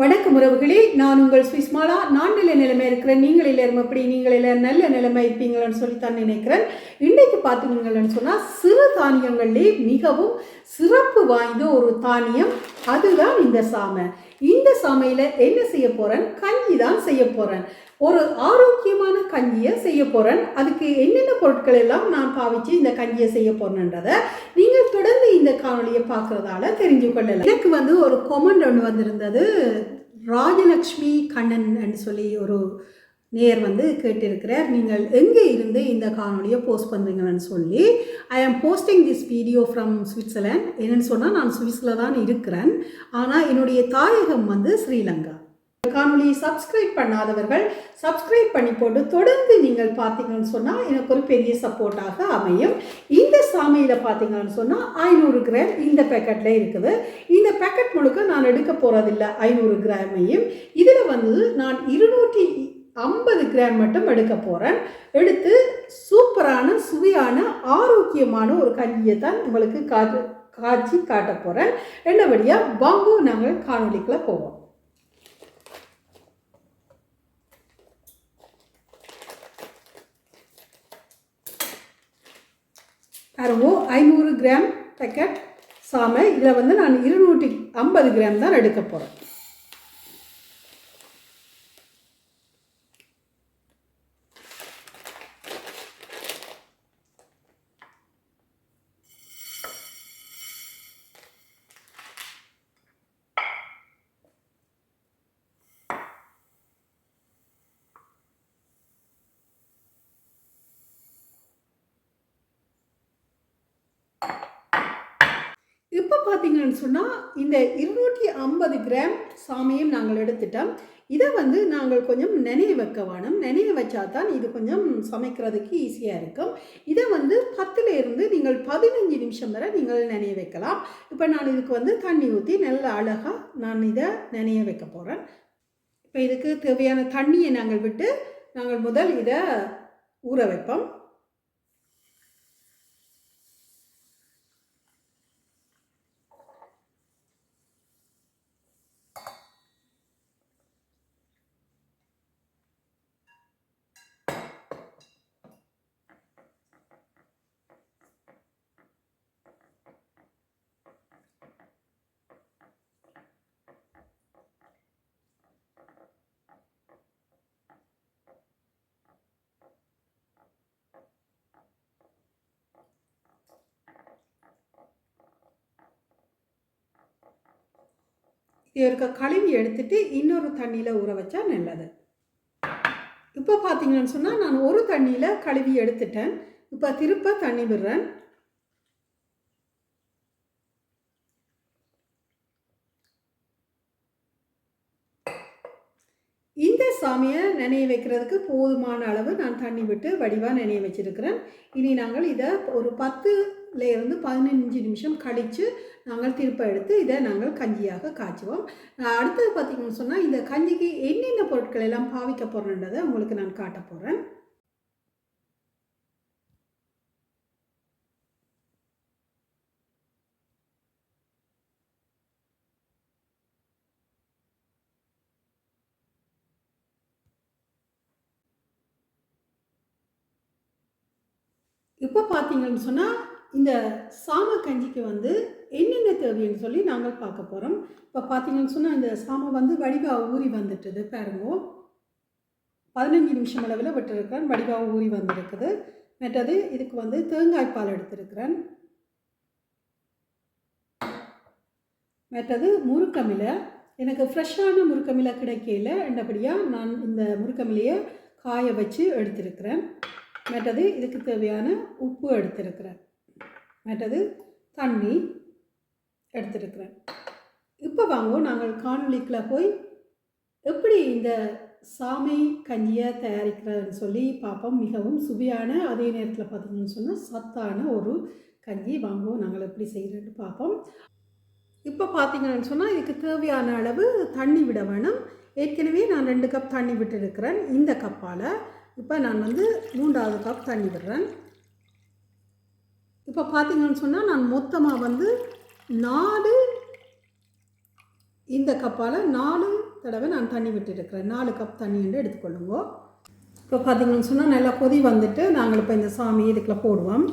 வணக்கம் உறவுகளே. நான் உங்கள் சுவிஸ்மாலா நான் நல்ல நிலைமை இருக்கிறேன். நீங்கள் எல்லாரும் அப்படி நீங்கள் எல்லாரும் நல்ல நிலைமை இருப்பீங்களான்னு சொல்லித்தான் நினைக்கிறேன். இன்றைக்கு பார்த்தீங்கன்னு சொன்னால் சிறு தானியங்கள்லேயே மிகவும் சிறப்பு வாய்ந்த ஒரு தானியம் அதுதான் இந்த சாமை. இந்த சமையல என்ன செய்ய போகிறேன் கஞ்சி தான் செய்ய போகிறேன் ஒரு ஆரோக்கியமான கஞ்சியை செய்ய போகிறேன் அதுக்கு என்னென்ன பொருட்கள் எல்லாம் நான் பாவிச்சு இந்த கஞ்சியை செய்ய போகிறேன்றதை நீங்கள் தொடர்ந்து இந்த காணொலியை பார்க்குறதால தெரிஞ்சு கொள்ளலாம். எனக்கு வந்து ஒரு கொமெண்ட் ஒன்று வந்திருந்தது. ராஜலக்ஷ்மி கண்ணன் சொல்லி ஒரு நேர் வந்து கேட்டிருக்கிறார். நீங்கள் எங்கே இருந்து இந்த காணொலியை போஸ்ட் பண்ணுறீங்கன்னு சொல்லி I am posting this video from Switzerland என்னன்னு சொன்னால் நான் சுவிஸில் தான் இருக்கிறேன். ஆனால் என்னுடைய தாயகம் வந்து ஸ்ரீலங்கா. காணொலியை சப்ஸ்கிரைப் பண்ணாதவர்கள் சப்ஸ்கிரைப் பண்ணி போட்டு தொடர்ந்து நீங்கள் பார்த்தீங்கன்னு சொன்னால் எனக்கு ஒரு பெரிய சப்போர்ட்டாக அமையும். இந்த சாமியில் பார்த்தீங்கன்னு சொன்னால் ஐநூறு கிராம் இந்த பேக்கெட்டில் இருக்குது. இந்த பேக்கெட் முழுக்க நான் எடுக்க போகிறதில்ல ஐநூறு கிராமையும் இதில் வந்து நான் இருநூற்றி ஐம்பது கிராம் மட்டும் எடுக்க போகிறேன் எடுத்து சூப்பரான சுவையான ஆரோக்கியமான ஒரு கஞ்சியை தான் உங்களுக்கு காட்டு காய்ச்சி காட்ட போகிறேன் என்னபடியாக பாம்பு நாங்கள் காணொலிக்குள்ளே போவோம். பாருங்க ஐநூறு கிராம் பேக்கெட் சாமை. இதில் வந்து நான் இருநூற்றி ஐம்பது கிராம் தான் எடுக்க போகிறேன் இப்போ பார்த்தீங்கன்னு சொன்னால் இந்த இருநூற்றி ஐம்பது கிராம் சாமியும் நாங்கள் எடுத்துட்டோம். இதை வந்து நாங்கள் கொஞ்சம் நினைய வைக்க வேணும். நினைய வச்சா தான் இது கொஞ்சம் சமைக்கிறதுக்கு ஈஸியாக இருக்கும். இதை வந்து பத்தில் இருந்து நீங்கள் பதினஞ்சு நிமிஷம் வரை நீங்கள் நினைய வைக்கலாம். இப்போ நான் இதுக்கு வந்து தண்ணி ஊற்றி நல்ல அழகாக நான் இதை நினைய வைக்க போகிறேன் இப்போ இதுக்கு தேவையான தண்ணியை நாங்கள் விட்டு நாங்கள் முதல் இதை ஊற வைப்போம் இது இருக்க கழுவி எடுத்துட்டு இன்னொரு தண்ணியில் ஊற வச்சா நல்லது. இப்போ பார்த்தீங்கன்னு சொன்னால் நான் ஒரு தண்ணியில் கழுவி எடுத்துட்டேன். இப்போ திருப்ப தண்ணி விடுறேன். இந்த சாமியை நினைய வைக்கிறதுக்கு போதுமான அளவு நான் தண்ணி விட்டு வடிவாக நினைய வச்சிருக்கிறேன். இனி நாங்கள் இதை ஒரு பத்து இருந்து பதினஞ்சு நிமிஷம் கழித்து நாங்கள் திருப்ப எடுத்து இதை நாங்கள் கஞ்சியாக காய்ச்சுவோம். அடுத்தது பார்த்திங்கன்னு சொன்னால் இந்த கஞ்சிக்கு என்னென்ன பொருட்கள் எல்லாம் பாவிக்க போகிறேன்றதை உங்களுக்கு நான் காட்ட போகிறேன் இப்போ பார்த்தீங்கன்னு சொன்னால் இந்த சாம கஞ்சிக்கு வந்து என்னென்ன தேவைன்னு சொல்லி நாங்கள் பார்க்க போகிறோம் இப்போ பார்த்தீங்கன்னு சொன்னால் இந்த சாமை வந்து வடிவாக ஊறி வந்துட்டுது பாருங்கோ. பதினஞ்சு நிமிஷம் அளவில் விட்டுருக்கிறேன். வடிவாக ஊறி வந்திருக்குது. மற்றது இதுக்கு வந்து தேங்காய் பால் எடுத்திருக்கிறேன். மற்றது முறுக்கமிலை. எனக்கு ஃப்ரெஷ்ஷான முறுக்கமிலை கிடைக்கல. என்றபடியாக நான் இந்த முறுக்கமிலையை காய வச்சு எடுத்திருக்கிறேன். மற்றது இதுக்கு தேவையான உப்பு எடுத்திருக்கிறேன். மற்றது தண்ணி எடுத்துருக்கிறேன். இப்போ வாங்க நாங்கள் காணொலிக்கில் போய் எப்படி இந்த சாமை கஞ்சியை தயாரிக்கிறதுன்னு சொல்லி பார்ப்போம். மிகவும் சுவையான அதே நேரத்தில் பார்த்தீங்கன்னு சொன்னால் சத்தான ஒரு கஞ்சி வாங்குவோம். நாங்கள் எப்படி செய்கிறேன்னு பார்ப்போம். இப்போ பார்த்தீங்கன்னு சொன்னால் இதுக்கு தேவையான அளவு தண்ணி விட வேணும். ஏற்கனவே நான் ரெண்டு கப் தண்ணி விட்டுருக்கிறேன். இந்த கப்பால் இப்போ நான் வந்து மூன்றாவது கப் தண்ணி விடுறேன். இப்போ பார்த்தீங்கன்னு சொன்னால் நான் மொத்தமாக வந்து நாலு இந்த கப்பால் நாலு தடவை நான் தண்ணி விட்டுருக்கிறேன் நாலு கப் தண்ணி என்று எடுத்துக்கொள்ளுங்க. இப்போ பார்த்தீங்கன்னு சொன்னால் நல்லா கொதி வந்துட்டு நாங்கள் இப்போ இந்த சாமி இதுக்குள்ள போடுவோம்.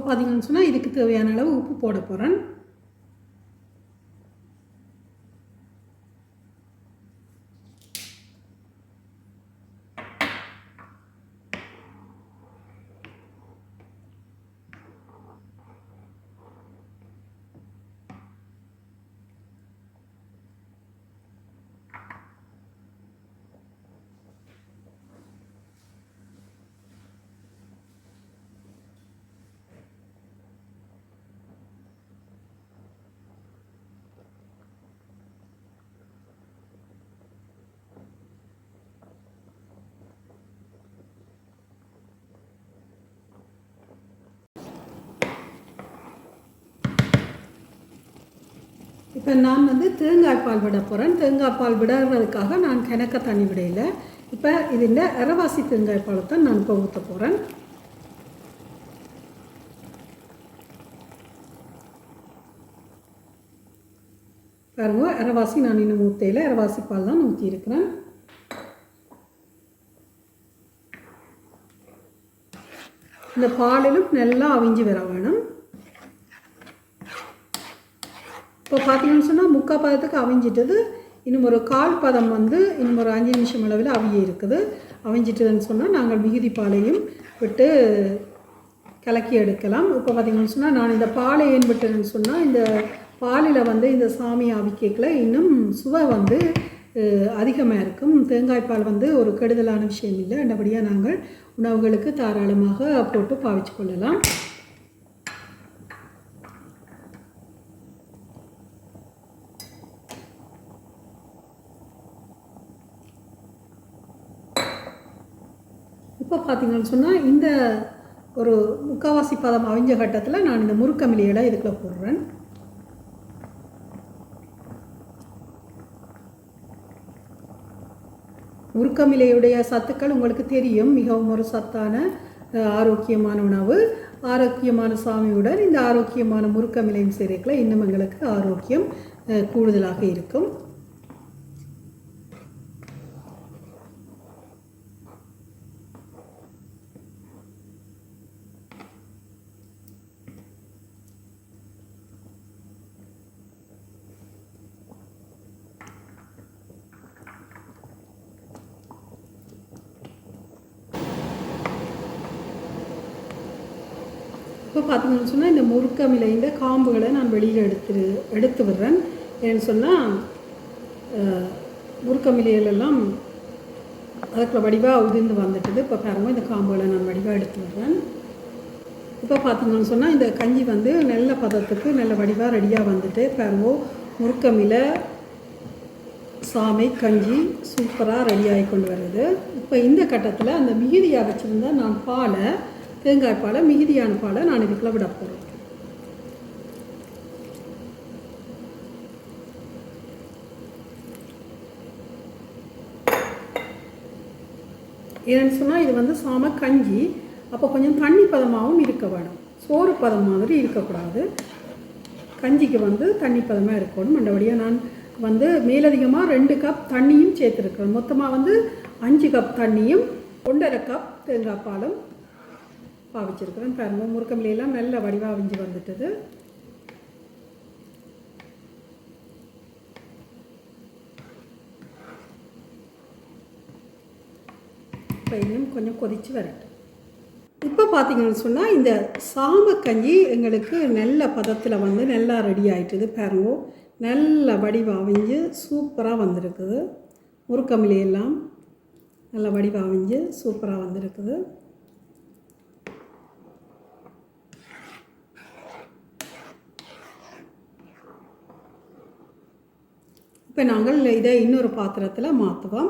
இப்போ பார்த்தீங்கன்னு சொன்னால் இதுக்கு தேவையான அளவு உப்பு போட போகிறேன் இப்போ நான் வந்து தேங்காய் பால் விட போகிறேன் தேங்காய் பால் விடுறதுக்காக நான் கிணக்க தண்ணி விடையில இப்போ இதில் அரைவாசி தேங்காய் பாலை தான் நான் இப்போ ஊற்ற போகிறேன் பாருங்க அரைவாசி நான் இன்னும் ஊற்றையில் அரைவாசி பால் தான் ஊற்றியிருக்கிறேன் இந்த பாலிலும் நல்லா அவிஞ்சு வர வேணும். இப்போ பார்த்தீங்கன்னு சொன்னால் முக்கால் பதத்துக்கு அவிஞ்சிட்டது. இன்னும் ஒரு கால் பதம் வந்து இன்னும் ஒரு அஞ்சு நிமிஷம் அளவில் அவிய இருக்குது. அவிஞ்சிட்டதுன்னு சொன்னால் நாங்கள் மிகுதி பாலையும் விட்டு கலக்கி எடுக்கலாம். இப்போ பார்த்தீங்கன்னு சொன்னால் நான் இந்த பாலை ஏன் விட்டேன்னு சொன்னால் இந்த பாலில் வந்து இந்த சாமி அவிக்கல இன்னும் சுவை வந்து அதிகமாக இருக்கும். தேங்காய் பால் வந்து ஒரு கெடுதலான விஷயம் இல்லை. அந்தபடியாக நாங்கள் உணவுகளுக்கு தாராளமாக போட்டு பாவிச்சு கொள்ளலாம். இப்போ பார்த்தீங்கன்னு சொன்னால் இந்த ஒரு முக்காவாசி பதம் அவிஞ்ச கட்டத்தில் நான் இந்த முறுக்கமிலியலை இதுக்குள்ளே போடுறேன். முறுக்கமிலையுடைய சத்துக்கள் உங்களுக்கு தெரியும். மிகவும் ஒரு சத்தான ஆரோக்கியமான உணவு. ஆரோக்கியமான சாமியுடன் இந்த ஆரோக்கியமான முறுக்கமிலையும் சேர்க்கல. இன்னும் எங்களுக்கு ஆரோக்கியம் அஹ், கூடுதலாக இருக்கும். இப்போ பார்த்தீங்கன்னு சொன்னால் இந்த முறுக்கம் இந்த காம்புகளை நான் வெளியில் எடுத்து எடுத்து விடுறேன். ஏன்னு சொன்னால் முறுக்கமிலையிலெல்லாம் அதுக்குள்ள வடிவாக உதிர்ந்து வந்துட்டுது. இப்போ பாருங்கள் இந்த காம்புகளை நான் வடிவாக எடுத்து விடுறேன். இப்போ பார்த்தீங்கன்னு சொன்னால் இந்த கஞ்சி வந்து நல்ல பதத்துக்கு நல்ல வடிவாக ரெடியாக வந்துட்டு பாருங்கோ முறுக்கமிலை சாமை கஞ்சி சூப்பராக ரெடியாகி கொண்டு வருது. இப்போ இந்த கட்டத்தில் அந்த மீதியாக வச்சுருந்தா நான் பாலை தேங்காய் பாலை மிகுதியான பாலை நான் இதுக்குள்ள விட போகிறேன் ஏன்னு சொன்னால் இது வந்து சாம கஞ்சி. அப்போ கொஞ்சம் தண்ணி பதமாகவும் இருக்க வேணும். சோறு பதம் மாதிரி இருக்கக்கூடாது. கஞ்சிக்கு வந்து தண்ணி பதமாக இருக்கணும். மண்டபடியாக நான் வந்து மேலதிகமாக ரெண்டு கப் தண்ணியும் சேர்த்துருக்கேன் மொத்தமாக வந்து அஞ்சு கப் தண்ணியும் ஒன்றரை கப் தேங்காய் பாலும் பாவிச்சிருக்கிறேன் பாருங்க முறுக்கமிலையெல்லாம் நல்ல வடிவாக அவிஞ்சு வந்துட்டது. இப்போ இன்னும் கொஞ்சம் கொதித்து வரட்டும். இப்போ பார்த்தீங்கன்னு சொன்னால் இந்த சாமக்கஞ்சி எங்களுக்கு நல்ல பதத்தில் வந்து நல்லா ரெடி ஆகிட்டுது பாருங்க நல்ல வடிவாவிஞ்சு சூப்பராக வந்திருக்குது. முறுக்கமிலி எல்லாம் நல்ல வடிவாவிஞ்சு சூப்பராக வந்திருக்குது. இப்போ நாங்கள் இதை இன்னொரு பாத்திரத்தில் மாற்றுவோம்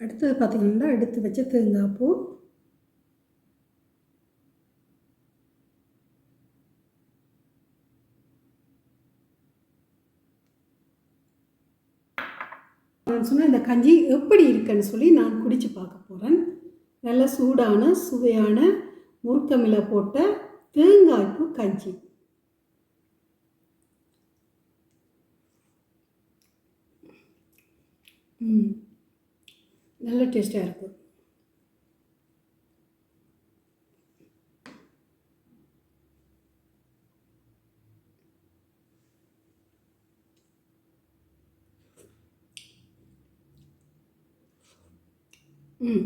அடுத்தது பார்த்திங்கன்னா எடுத்து வச்ச தேங்காய் பூ. நான் சொன்ன இந்த கஞ்சி எப்படி இருக்குன்னு சொல்லி நான் குடித்து பார்க்க போகிறேன் நல்ல சூடான சுவையான முறுக்கமில போட்ட தேங்காய் பூ கஞ்சி. ம். நல்ல டேஸ்ட்டாக இருக்கும். ம்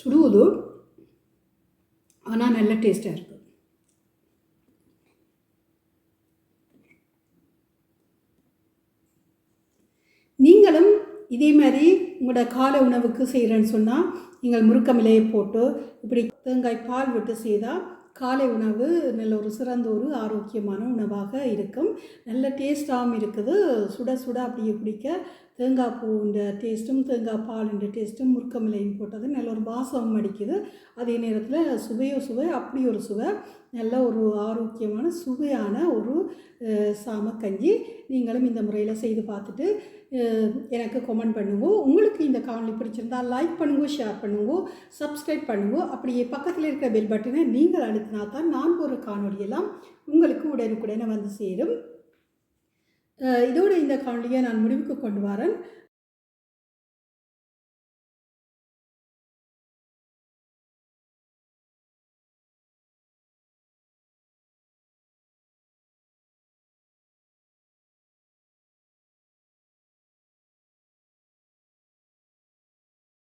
சுடுவது ஆனால் நல்ல டேஸ்ட்டாக இருக்கும். நீங்களும் இதே மாதிரி உங்களோட காலை உணவுக்கு செய்கிறேன்னு சொன்னால் நீங்கள் முறுக்கமிலையை போட்டு இப்படி தேங்காய் பால் விட்டு செய்தால் காலை உணவு நல்ல ஒரு சிறந்த ஒரு ஆரோக்கியமான உணவாக இருக்கும். நல்ல டேஸ்ட்டாகவும் இருக்குது. சுட சுட அப்படியே குடிக்க தேங்காய் பூன்ற டேஸ்ட்டும் தேங்காய் பாலுன்ற டேஸ்ட்டும் முறுக்கமிலையும் போட்டது நல்ல ஒரு வாசம் அடிக்குது. அதே நேரத்தில் சுவையோ சுவை அப்படி ஒரு சுவை நல்ல ஒரு ஆரோக்கியமான சுவையான ஒரு சாம சாமக்கஞ்சி நீங்களும் இந்த முறையில் செய்து பார்த்துட்டு எனக்கு கமெண்ட் பண்ணுங்க. உங்களுக்கு இந்த காணொலி பிடிச்சிருந்தா லைக் பண்ணுங்க ஷேர் பண்ணுங்க சப்ஸ்கிரைப் பண்ணுங்க. அப்படியே பக்கத்தில் இருக்கிற பெல் பட்டனை நீங்கள் அழுத்தினா தான் நான் ஒரு காணொலியெல்லாம் உங்களுக்கு உடனுக்குடனே வந்து சேரும். இதோடு இதோட இந்த காணொலியை நான் முடிவுக்கு கொண்டு வரேன்.